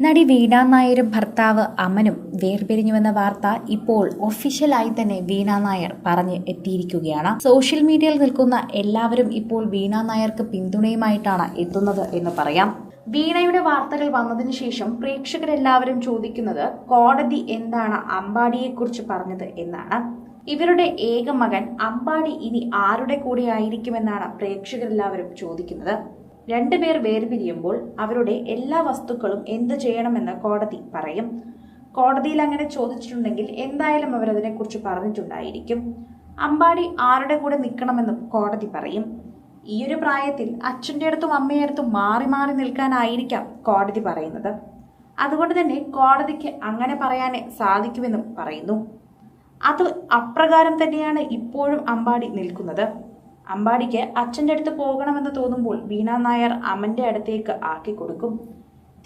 നടി വീണ നായരും ഭർത്താവ് അമനും വേർപിരിഞ്ഞുവെന്ന വാർത്ത ഇപ്പോൾ ഒഫീഷ്യലായി തന്നെ വീണ നായർ പറഞ്ഞ് എത്തിയിരിക്കുകയാണ്. സോഷ്യൽ മീഡിയയിൽ നിൽക്കുന്ന എല്ലാവരും ഇപ്പോൾ വീണ നായർക്ക് പിന്തുണയുമായിട്ടാണ് എത്തുന്നത് എന്ന് പറയാം. വീണയുടെ വാർത്തകൾ വന്നതിന് ശേഷം പ്രേക്ഷകരെല്ലാവരും ചോദിക്കുന്നത് കോടതി എന്താണ് അമ്പാടിയെക്കുറിച്ച് പറഞ്ഞത് എന്നാണ്. ഇവരുടെ ഏക മകൻ അമ്പാടി ഇനി ആരുടെ കൂടെ ആയിരിക്കുമെന്നാണ് പ്രേക്ഷകരെല്ലാവരും ചോദിക്കുന്നത്. രണ്ടുപേർ വേർപിരിയുമ്പോൾ അവരുടെ എല്ലാ വസ്തുക്കളും എന്ത് ചെയ്യണമെന്ന് കോടതി പറയും. കോടതിയിൽ അങ്ങനെ ചോദിച്ചിട്ടുണ്ടെങ്കിൽ എന്തായാലും അവരതിനെക്കുറിച്ച് പറഞ്ഞിട്ടുണ്ടായിരിക്കും. അമ്പാടി ആരുടെ കൂടെ നിൽക്കണമെന്നും കോടതി പറയും. ഈ ഒരു പ്രായത്തിൽ അച്ഛന്റെ അടുത്തും അമ്മയുടെ അടുത്തും മാറി മാറി നിൽക്കാനായിരിക്കാം കോടതി പറയുന്നത്. അതുകൊണ്ട് തന്നെ കോടതിക്ക് അങ്ങനെ പറയാനേ സാധിക്കുമെന്നും പറയുന്നു. അത് അപ്രകാരം തന്നെയാണ് ഇപ്പോഴും അമ്പാടി നിൽക്കുന്നത്. അമ്പാടിക്ക് അച്ഛന്റെ അടുത്ത് പോകണമെന്ന് തോന്നുമ്പോൾ വീണ നായർ അമ്മന്റെ അടുത്തേക്ക് ആക്കി കൊടുക്കും.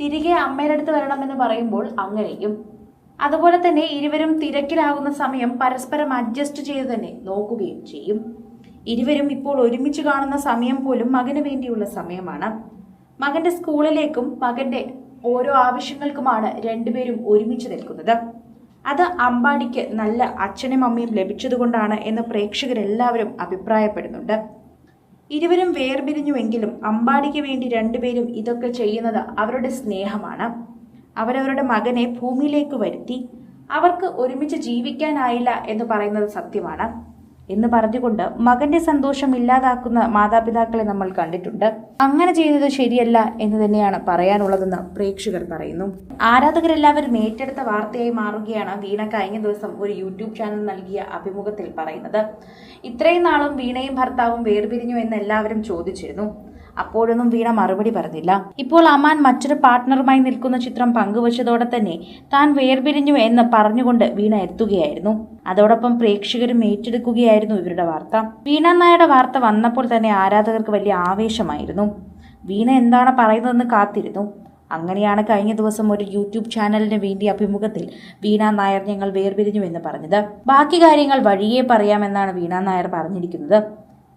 തിരികെ അമ്മയുടെ അടുത്ത് വരണമെന്ന് പറയുമ്പോൾ അങ്ങനെയും. അതുപോലെ തന്നെ ഇരുവരും തിരക്കിലാകുന്ന സമയം പരസ്പരം അഡ്ജസ്റ്റ് ചെയ്ത് തന്നെ നോക്കുകയും ചെയ്യും. ഇരുവരും ഇപ്പോൾ ഒരുമിച്ച് കാണുന്ന സമയം പോലും മകന് വേണ്ടിയുള്ള സമയമാണ്. മകന്റെ സ്കൂളിലേക്കും മകന്റെ ഓരോ ആവശ്യങ്ങൾക്കുമാണ് രണ്ടുപേരും ഒരുമിച്ച് നിൽക്കുന്നത്. അത് അമ്പാടിക്ക് നല്ല അച്ഛനും അമ്മയും ലഭിച്ചതുകൊണ്ടാണ് എന്ന് പ്രേക്ഷകരെല്ലാവരും അഭിപ്രായപ്പെടുന്നുണ്ട്. ഇരുവരും വേർപിരിഞ്ഞുവെങ്കിലും അമ്പാടിക്ക് വേണ്ടി രണ്ടുപേരും ഇതൊക്കെ ചെയ്യുന്നത് അവരുടെ സ്നേഹമാണ്. അവരവരുടെ മകനെ ഭൂമിയിലേക്ക് വരുത്തി അവർക്ക് ഒരുമിച്ച് ജീവിക്കാനായില്ല എന്ന് പറയുന്നത് സത്യമാണ്. എന്ന് പറഞ്ഞുകൊണ്ട് മകന്റെ സന്തോഷം ഇല്ലാതാക്കുന്ന മാതാപിതാക്കളെ നമ്മൾ കണ്ടിട്ടുണ്ട്. അങ്ങനെ ചെയ്യുന്നത് ശരിയല്ല എന്ന് തന്നെയാണ് പറയാനുള്ളതെന്ന് പ്രേക്ഷകർ പറയുന്നു. ആരാധകരെല്ലാവരും ഏറ്റെടുത്ത വാർത്തയായി മാറുകയാണ് വീണ കഴിഞ്ഞ ദിവസം ഒരു യൂട്യൂബ് ചാനൽ നൽകിയ അഭിമുഖത്തിൽ പറയുന്നത്. ഇത്രയും നാളും വീണയും ഭർത്താവും വേർപിരിഞ്ഞു എന്ന് എല്ലാവരും ചോദിച്ചിരുന്നു. അപ്പോഴൊന്നും വീണ മറുപടി പറഞ്ഞില്ല. ഇപ്പോൾ അമാൻ മറ്റൊരു പാർട്ട്ണറുമായി നിൽക്കുന്ന ചിത്രം പങ്കുവച്ചതോടെ തന്നെ താൻ വേർപിരിഞ്ഞു എന്ന് പറഞ്ഞുകൊണ്ട് വീണ എത്തുകയായിരുന്നു. അതോടൊപ്പം പ്രേക്ഷകരും ഏറ്റെടുക്കുകയായിരുന്നു ഇവരുടെ വാർത്ത. വീണ നായരുടെ വാർത്ത വന്നപ്പോൾ തന്നെ ആരാധകർക്ക് വലിയ ആവേശമായിരുന്നു. വീണ എന്താണ് പറയുന്നതെന്ന് കാത്തിരുന്നു. അങ്ങനെയാണ് കഴിഞ്ഞ ദിവസം ഒരു യൂട്യൂബ് ചാനലിന് വേണ്ടി അഭിമുഖത്തിൽ വീണ നായർ ഞങ്ങൾ വേർപിരിഞ്ഞു എന്ന് പറഞ്ഞത്. ബാക്കി കാര്യങ്ങൾ വഴിയേ പറയാമെന്നാണ് വീണ നായർ പറഞ്ഞിരിക്കുന്നത്.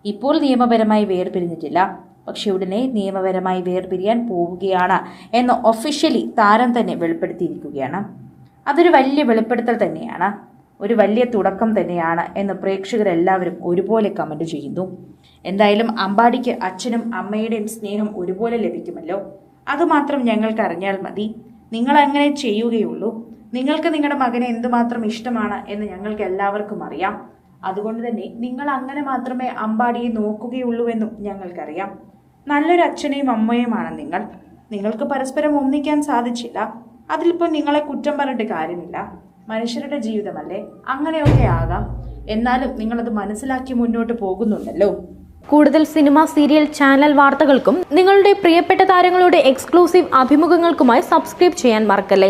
ഇപ്പോൾ നിയമപരമായി വേർപിരിഞ്ഞിട്ടില്ല. പക്ഷെ ഉടനെ നിയമപരമായി വേർപിരിയാൻ പോവുകയാണ് എന്ന് ഒഫീഷ്യലി താരം തന്നെ വെളിപ്പെടുത്തിയിരിക്കുകയാണ്. അതൊരു വലിയ വെളിപ്പെടുത്തൽ തന്നെയാണ്. ഒരു വലിയ തുടക്കം തന്നെയാണ് എന്ന് പ്രേക്ഷകരെല്ലാവരും ഒരുപോലെ കമന്റ് ചെയ്യുന്നു. എന്തായാലും അമ്പാടിക്ക് അച്ഛനും അമ്മയുടെയും സ്നേഹം ഒരുപോലെ ലഭിക്കുമല്ലോ. അതുമാത്രം ഞങ്ങൾക്ക് അറിഞ്ഞാൽ മതി. നിങ്ങൾ അങ്ങനെ ചെയ്യുകയുള്ളൂ. നിങ്ങൾക്ക് നിങ്ങളുടെ മകനെ എന്തുമാത്രം ഇഷ്ടമാണ് എന്ന് ഞങ്ങൾക്ക് എല്ലാവർക്കും അറിയാം. അതുകൊണ്ട് തന്നെ നിങ്ങൾ അങ്ങനെ മാത്രമേ അമ്പാടിയെ നോക്കുകയുള്ളൂ എന്നും ഞങ്ങൾക്കറിയാം. നല്ലൊരു അച്ഛനെയും അമ്മയുമാണ് നിങ്ങൾ. നിങ്ങൾക്ക് പരസ്പരം ഒന്നിക്കാൻ സാധിച്ചില്ല. അതിലിപ്പോൾ നിങ്ങളെ കുറ്റം പറഞ്ഞിട്ട് കാര്യമില്ല. മനുഷ്യരുടെ ജീവിതമല്ലേ? അങ്ങനെയൊക്കെ ആകാം. എന്നാലും നിങ്ങളത് മനസ്സിലാക്കി മുന്നോട്ട് പോകുന്നുണ്ടല്ലോ. കൂടുതൽ സിനിമ സീരിയൽ ചാനൽ വാർത്തകൾക്കും നിങ്ങളുടെ പ്രിയപ്പെട്ട താരങ്ങളുടെ എക്സ്ക്ലൂസീവ് അഭിമുഖങ്ങൾക്കുമായി സബ്സ്ക്രൈബ് ചെയ്യാൻ മറക്കല്ലേ?